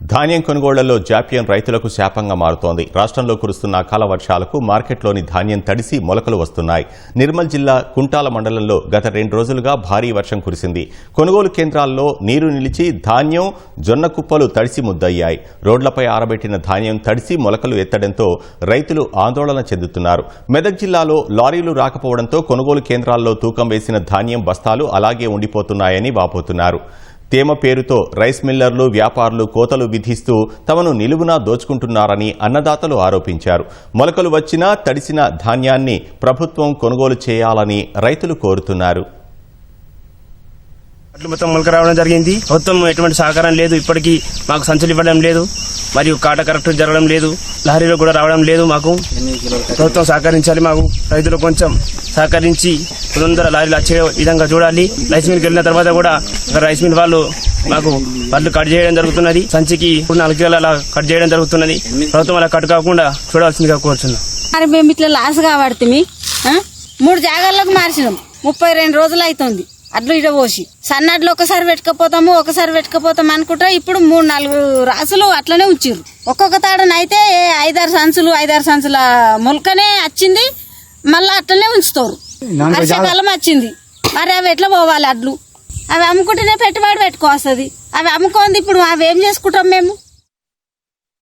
ధాన్యం కొనుగోళ్ళలో జాప్యం రైతులకు శాపంగా మారుతోంది. రాష్ట్రంలో కురుస్తున్న అకాల వర్షాలకు మార్కెట్లోని ధాన్యం తడిసి మొలకలు వస్తున్నాయి. నిర్మల్ జిల్లా కుంటాల మండలంలో గత రెండు రోజులుగా భారీ వర్షం కురిసింది. కొనుగోలు కేంద్రాల్లో నీరు నిలిచి ధాన్యం జొన్న కుప్పలు తడిసి ముద్దయ్యాయి. రోడ్లపై ఆరబెట్టిన ధాన్యం తడిసి మొలకలు ఎత్తడంతో రైతులు ఆందోళన చెందుతున్నారు. మెదక్ జిల్లాలో లారీలు రాకపోవడంతో కొనుగోలు కేంద్రాల్లో తూకం వేసిన ధాన్యం బస్తాలు అలాగే ఉండిపోతున్నాయని వాపోతున్నారు. తేమ పేరుతో రైస్ మిల్లర్లు వ్యాపారులు కోతలు విధిస్తూ తమను నిలువునా దోచుకుంటున్నారని అన్నదాతలు ఆరోపించారు. మొలకలు వచ్చినా తడిసిన ధాన్యాన్ని ప్రభుత్వం కొనుగోలు చేయాలని రైతులు కోరుతున్నారు. అట్లు మొత్తం మొలక రావడం జరిగింది. మొత్తం ఎటువంటి సహకారం లేదు. ఇప్పటికీ మాకు సంచులు ఇవ్వడం లేదు. మరియు కాట కరెక్ట్ జరగడం లేదు. లారీలో కూడా రావడం లేదు మాకు. ప్రభుత్వం సహకరించాలి మాకు. రైతులు కొంచెం సహకరించి తొందర లారీలు వచ్చే విధంగా చూడాలి. రైస్ మిల్కి వెళ్ళిన తర్వాత కూడా రైస్ మిల్ వాళ్ళు మాకు పళ్ళు కట్ చేయడం జరుగుతున్నది. సంచికి నాలుగు కిలోలు అలా కట్ చేయడం జరుగుతున్నది. ప్రభుత్వం అలా కట్ కాకుండా చూడాల్సిందిగా కోరుచున్నాం. మరి మేము ఇట్లా లాస్ కాబడుతుంది మూడు జాగాల్లోకి మార్చినాం. ముప్పై రెండు రోజులు అవుతుంది. అడ్లు ఇట పోసి. సన్నడ్లు ఒకసారి పెట్టుకపోతాము ఒకసారి పెట్టుకపోతాం అనుకుంటా ఇప్పుడు మూడు నాలుగు రాసులు అట్లనే ఉంచిర్రు. ఒక్కొక్క తాడనైతే ఐదారు సంచులు ఐదారు సంచుల మొలకనే వచ్చింది మళ్ళీ అట్లనే ఉంచుతారు వర్షాకాలం వచ్చింది మరి అవి ఎట్లా పోవాలి అడ్లు? అవి అమ్ముకుంటేనే పెట్టుబడి పెట్టుకోవస్తుంది. అవి అమ్ముకోండి ఇప్పుడు అవి ఏం చేసుకుంటాం మేము?